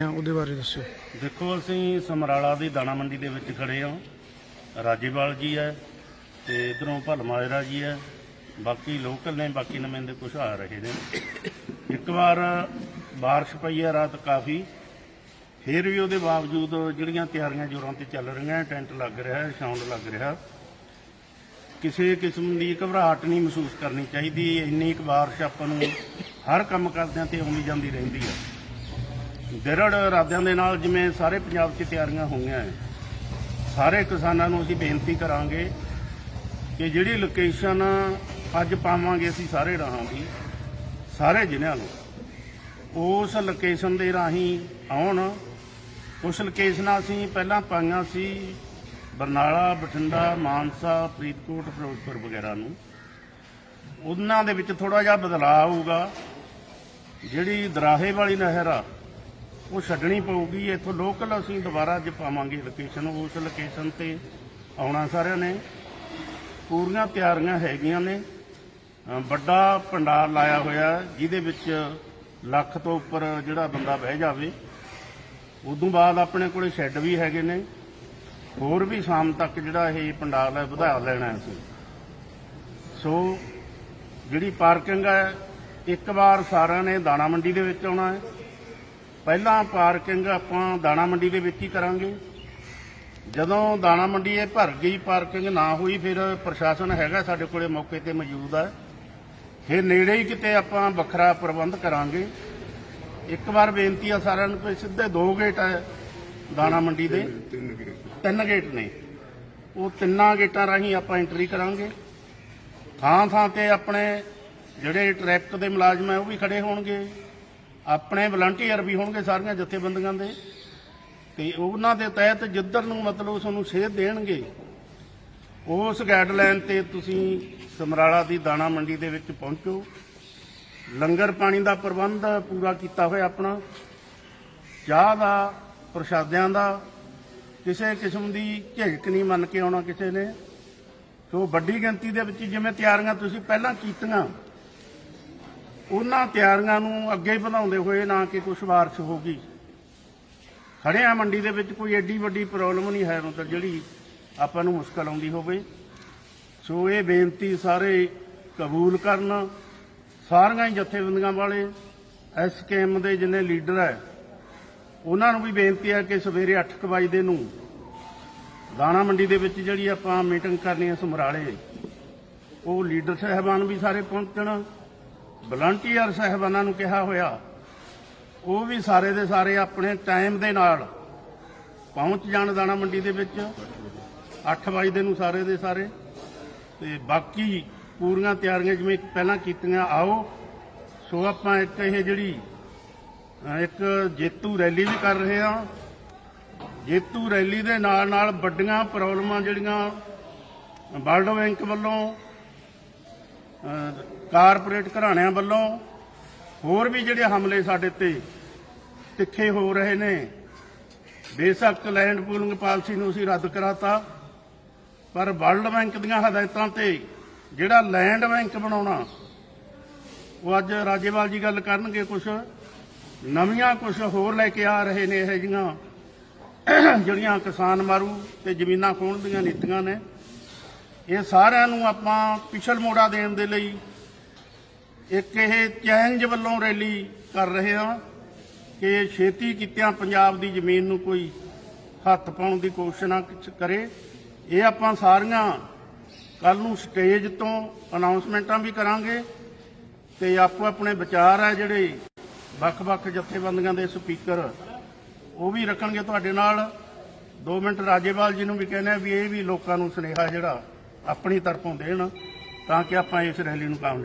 ਆ ਉਹਦੇ ਬਾਰੇ ਦੱਸੋ ਦੇਖੋ, ਅਸੀਂ ਸਮਰਾਲਾ ਦੀ ਦਾਣਾ ਮੰਡੀ ਦੇ ਵਿੱਚ ਖੜੇ ਹਾਂ। ਰਾਜੇਵਾਲ ਜੀ ਹੈ ਤੇ ਇਧਰੋਂ ਭਲਮਾਇਰਾ ਜੀ ਹੈ। ਬਾਕੀ ਲੋਕਲ ਨੇ, ਬਾਕੀ ਨੁਮਾਇੰਦੇ ਕੁਝ ਆ ਰਹੇ ਨੇ। ਇੱਕ ਵਾਰ ਬਾਰਿਸ਼ ਪਈ ਹੈ, ਰਾਤ ਕਾਫੀ। ਫਿਰ ਵੀ ਉਹਦੇ ਬਾਵਜੂਦ ਜਿਹੜੀਆਂ ਤਿਆਰੀਆਂ ਜੋਰਾਂ ਤੇ ਚੱਲ ਰਹੀਆਂ, ਟੈਂਟ ਲੱਗ ਰਿਹਾ ਹੈ ਸਾਊਂਡ ਲੱਗ ਰਿਹਾ। ਕਿਸੇ ਕਿਸਮ ਦੀ ਘਬਰਾਹਟ ਨਹੀਂ ਮਹਿਸੂਸ ਕਰਨੀ ਚਾਹੀਦੀ। ਇੰਨੀ ਕੁ ਬਾਰਿਸ਼ ਆਪਾਂ ਨੂੰ ਹਰ ਕੰਮ ਕਰਦਿਆਂ ਤੇ ਆਉਂਦੀ ਜਾਂਦੀ ਰਹਿੰਦੀ ਹੈ। ਦਿਰੜ ਇਰਾਦਿਆਂ ਦੇ ਨਾਲ ਜਿਵੇਂ ਸਾਰੇ ਪੰਜਾਬ 'ਚ ਤਿਆਰੀਆਂ ਹੋਈਆਂ ਹੈ, ਸਾਰੇ ਕਿਸਾਨਾਂ ਨੂੰ ਅਸੀਂ ਬੇਨਤੀ ਕਰਾਂਗੇ ਕਿ ਜਿਹੜੀ ਲੋਕੇਸ਼ਨ ਅੱਜ ਪਾਵਾਂਗੇ ਅਸੀਂ ਸਾਰੇ ਰਾਹਾਂ ਦੀ, ਸਾਰੇ ਜ਼ਿਲ੍ਹਿਆਂ ਨੂੰ, ਉਸ ਲੋਕੇਸ਼ਨ ਦੇ ਰਾਹੀਂ ਆਉਣ। ਕੁਛ ਲੋਕੇਸ਼ਨਾਂ ਅਸੀਂ ਪਹਿਲਾਂ ਪਾਈਆਂ ਸੀ ਬਰਨਾਲਾ, ਬਠਿੰਡਾ, ਮਾਨਸਾ, ਫਰੀਦਕੋਟ, ਫਿਰੋਜ਼ਪੁਰ ਵਗੈਰਾ ਨੂੰ। ਉਹਨਾਂ ਦੇ ਵਿੱਚ ਥੋੜਾ ਜਿਹਾ ਬਦਲਾਅ ਆਊਗਾ। ਜਿਹੜੀ ਦਰਾਹੇ ਵਾਲੀ ਨਹਿਰ ਆ ਉਹ ਛੱਡਣੀ ਪਊਗੀ, ਇੱਥੋਂ ਲੋਕਲ ਅਸੀਂ ਦੁਬਾਰਾ ਜੇ ਪਾਵਾਂਗੇ ਲੋਕੇਸ਼ਨ ਉਸ ਲੋਕੇਸ਼ਨ ਤੇ ਆਉਣਾ ਸਾਰਿਆਂ ਨੇ। ਪੂਰੀਆਂ ਤਿਆਰੀਆਂ ਹੈਗੀਆਂ ਨੇ। ਵੱਡਾ ਪੰਡਾਲ ਲਾਇਆ ਹੋਇਆ, ਜਿਹਦੇ ਵਿੱਚ ਲੱਖ ਤੋਂ ਉੱਪਰ ਜਿਹੜਾ ਬੰਦਾ ਬਹਿ ਜਾਵੇ, ਉਦੋਂ ਬਾਅਦ ਆਪਣੇ ਕੋਲੇ ਸ਼ੈੱਡ ਵੀ ਹੈਗੇ ਨੇ। ਹੋਰ ਵੀ ਸ਼ਾਮ ਤੱਕ ਜਿਹੜਾ ਇਹ ਪੰਡਾਲ ਹੈ ਵਧਾ ਲੈਣਾ ਅਸੀਂ ਸੋ ਜਿਹੜੀ ਪਾਰਕਿੰਗ ਹੈ, ਇੱਕ ਵਾਰ ਸਾਰਿਆਂ ਨੇ ਦਾਣਾ ਮੰਡੀ ਦੇ ਵਿੱਚ ਆਉਣਾ ਹੈ। ਪਹਿਲਾਂ ਪਾਰਕਿੰਗ ਆਪਾਂ ਦਾਣਾ ਮੰਡੀ ਦੇ ਵਿੱਚ ਹੀ ਕਰਾਂਗੇ। ਜਦੋਂ ਦਾਣਾ ਮੰਡੀ ਇਹ ਭਰ ਗਈ ਪਾਰਕਿੰਗ ਨਾ ਹੋਈ ਫਿਰ ਪ੍ਰਸ਼ਾਸਨ ਹੈਗਾ ਸਾਡੇ ਕੋਲੇ ਮੌਕੇ ਤੇ ਮੌਜੂਦ ਹੈ ਫਿਰ ਨੇੜੇ ਹੀ ਕਿਤੇ ਆਪਾਂ ਵੱਖਰਾ ਪ੍ਰਬੰਧ ਕਰਾਂਗੇ। ਇੱਕ ਵਾਰ ਬੇਨਤੀ ਆ ਸਾਰਿਆਂ ਨੂੰ ਕਿ ਸਿੱਧੇ ਦੋ ਗੇਟ ਹੈ ਦਾਣਾ ਮੰਡੀ ਦੇ। ਤਿੰਨ ਗੇਟ ਨੇ। ਉਹ ਤਿੰਨਾਂ ਗੇਟਾਂ ਰਾਹੀਂ ਆਪਾਂ ਐਂਟਰੀ ਕਰਾਂਗੇ। ਥਾਂ ਥਾਂ ਤੇ ਆਪਣੇ ਜਿਹੜੇ ਟ੍ਰੈਫਿਕ ਦੇ ਮੁਲਾਜ਼ਮ ਹੈ ਉਹ ਵੀ ਖੜੇ ਹੋਣਗੇ। ਆਪਣੇ ਵਲੰਟੀਅਰ ਵੀ ਹੋਣਗੇ ਸਾਰੀਆਂ ਜਥੇਬੰਦੀਆਂ ਦੇ। ਤੇ ਉਹਨਾਂ ਦੇ ਤਹਿਤ ਜਿੱਧਰ ਨੂੰ ਮਤਲਬ ਤੁਹਾਨੂੰ ਸੇਧ ਦੇਣਗੇ, ਉਸ ਗਾਈਡਲਾਈਨ ਤੇ ਤੁਸੀਂ ਸਮਰਾਲਾ ਦੀ ਦਾਣਾ ਮੰਡੀ ਦੇ ਵਿੱਚ ਪਹੁੰਚੋ। ਲੰਗਰ ਪਾਣੀ ਦਾ ਪ੍ਰਬੰਧ ਪੂਰਾ ਕੀਤਾ ਹੋਇਆ ਆਪਣਾ। ਚਾਹ ਦਾ, ਪ੍ਰਸ਼ਾਦਿਆਂ ਦਾ, ਕਿਸੇ ਕਿਸਮ ਦੀ ਝਿਜਕ ਨਹੀਂ ਮੰਨ ਕੇ ਆਉਣਾ ਕਿਸੇ ਨੇ। ਸੋ ਵੱਡੀ ਗਿਣਤੀ ਦੇ ਵਿੱਚ ਜਿਵੇਂ ਤਿਆਰੀਆਂ ਤੁਸੀਂ ਪਹਿਲਾਂ ਕੀਤੀਆਂ ਉਹਨਾਂ ਤਿਆਰੀਆਂ ਨੂੰ ਅੱਗੇ ਵਧਾਉਂਦੇ ਹੋਏ ਨਾ ਕਿ ਕੁਛ ਹੋ ਗਈ। ਖੜਿਆ ਮੰਡੀ ਦੇ ਵਿੱਚ ਕੋਈ ਐਡੀ ਵੱਡੀ ਪ੍ਰੋਬਲਮ ਨਹੀਂ ਹੈ, ਮਤਲਬ ਜਿਹੜੀ ਆਪਾਂ ਨੂੰ ਮੁਸ਼ਕਲ ਆਉਂਦੀ ਹੋਵੇ। ਸੋ ਇਹ ਬੇਨਤੀ ਸਾਰੇ ਕਬੂਲ ਕਰਨ, ਸਾਰੀਆਂ ਹੀ ਜਥੇਬੰਦੀਆਂ ਵਾਲੇ ਐਸਕੇਐਮ ਦੇ ਜਿੰਨੇ ਲੀਡਰ ਹੈ, ਉਹਨਾਂ ਨੂੰ ਵੀ ਬੇਨਤੀ ਹੈ ਕਿ ਸਵੇਰੇ 8:00 ਵਜੇ ਨੂੰ ਦਾਣਾ ਮੰਡੀ ਦੇ ਵਿੱਚ ਜਿਹੜੀ ਆਪਾਂ ਮੀਟਿੰਗ ਕਰਨੀ ਹੈ ਸਮਰਾਲੇ, ਉਹ ਲੀਡਰ ਸਾਹਿਬਾਨ ਵੀ ਸਾਰੇ ਪਹੁੰਚਣ ਵਲੰਟੀਅਰ ਸਾਹਿਬਾਨਾਂ ਨੂੰ ਕਿਹਾ ਹੋਇਆ, ਉਹ ਵੀ ਸਾਰੇ ਦੇ ਸਾਰੇ ਆਪਣੇ ਟਾਈਮ ਦੇ ਨਾਲ ਪਹੁੰਚ ਜਾਣ ਦਾਣਾ ਮੰਡੀ ਦੇ ਵਿੱਚ। 8 ਵਜੇ ਦੇ ਨੂੰ ਸਾਰੇ ਦੇ ਸਾਰੇ। ਤੇ ਬਾਕੀ ਪੂਰੀਆਂ ਤਿਆਰੀਆਂ ਜਿਵੇਂ ਪਹਿਲਾਂ ਕੀਤੀਆਂ, ਆਓ। ਸੋ ਆਪਾਂ ਇੱਕ ਇਹ ਜਿਹੜੀ ਇੱਕ ਜੇਤੂ ਰੈਲੀ ਵੀ ਕਰ ਰਹੇ ਹਾਂ। ਜੇਤੂ ਰੈਲੀ ਦੇ ਨਾਲ ਨਾਲ ਵੱਡੀਆਂ ਪ੍ਰੋਬਲਮਾਂ ਜਿਹੜੀਆਂ ਵਰਲਡ ਬੈਂਕ ਵੱਲੋਂ ਕਾਰਪੋਰੇਟ ਘਰਾਣਿਆਂ ਵੱਲੋਂ ਹੋਰ ਵੀ ਜਿਹੜੇ ਹਮਲੇ ਸਾਡੇ ਤੇ ਤਿੱਖੇ ਹੋ ਰਹੇ ਨੇ, ਬੇਸ਼ੱਕ ਲੈਂਡ ਪੂਲਿੰਗ ਪਾਲਿਸੀ ਨੂੰ ਅਸੀਂ ਰੱਦ ਕਰਾਤਾ, ਪਰ ਵਰਲਡ ਬੈਂਕ ਦੀਆਂ ਹਦਾਇਤਾਂ ਤੇ ਜਿਹੜਾ ਲੈਂਡ ਬੈਂਕ ਬਣਾਉਣਾ, ਉਹ ਅੱਜ ਰਾਜੇਵਾਲ ਜੀ ਗੱਲ ਕਰਨਗੇ ਕੁਝ ਨਵੀਆਂ ਕੁਝ ਹੋਰ ਲੈ ਕੇ ਆ ਰਹੇ ਨੇ ਇਹ ਜੀਆਂ ਜਿਹੜੀਆਂ ਕਿਸਾਨ ਮਾਰੂ ਤੇ ਜ਼ਮੀਨਾਂ ਖੋਣ ਦੀਆਂ ਨੀਤੀਆਂ ਨੇ। ਇਹ ਸਾਰਿਆਂ ਨੂੰ ਆਪਾਂ ਪਿਛਲ ਮੋੜਾ ਦੇਣ ਦੇ ਲਈ ਇੱਕ ਇਹ ਚੈਲੰਜ ਵੱਲੋਂ ਰੈਲੀ ਕਰ ਰਹੇ ਹਾਂ ਕਿ ਛੇਤੀ ਕੀਤਿਆਂ ਪੰਜਾਬ ਦੀ ਜ਼ਮੀਨ ਨੂੰ ਕੋਈ ਹੱਥ ਪਾਉਣ ਦੀ ਕੋਸ਼ਿਸ਼ ਨਾ ਕਰੇ। ਇਹ ਆਪਾਂ ਸਾਰੀਆਂ ਕੱਲ ਨੂੰ ਸਟੇਜ ਤੋਂ ਅਨਾਉਂਸਮੈਂਟਾਂ ਵੀ ਕਰਾਂਗੇ ਤੇ ਆਪੋ ਆਪਣੇ ਵਿਚਾਰ ਆ ਜਿਹੜੇ ਵੱਖ-ਵੱਖ ਜਥੇਬੰਦੀਆਂ ਦੇ ਸਪੀਕਰ, ਉਹ ਵੀ ਰੱਖਣਗੇ ਤੁਹਾਡੇ ਨਾਲ। 2 ਮਿੰਟ ਰਾਜੇਵਾਲ ਜੀ ਨੂੰ ਵੀ ਕਹਿੰਦੇ ਆ ਵੀ ਇਹ ਵੀ ਲੋਕਾਂ ਨੂੰ ਸੁਨੇਹਾ ਜਿਹੜਾ ਆਪਣੀ ਤਰਫੋਂ ਦੇਣ ਤਾਂ ਕਿ ਆਪਾਂ ਇਸ ਰੈਲੀ ਨੂੰ ਕਾਮਯਾਬ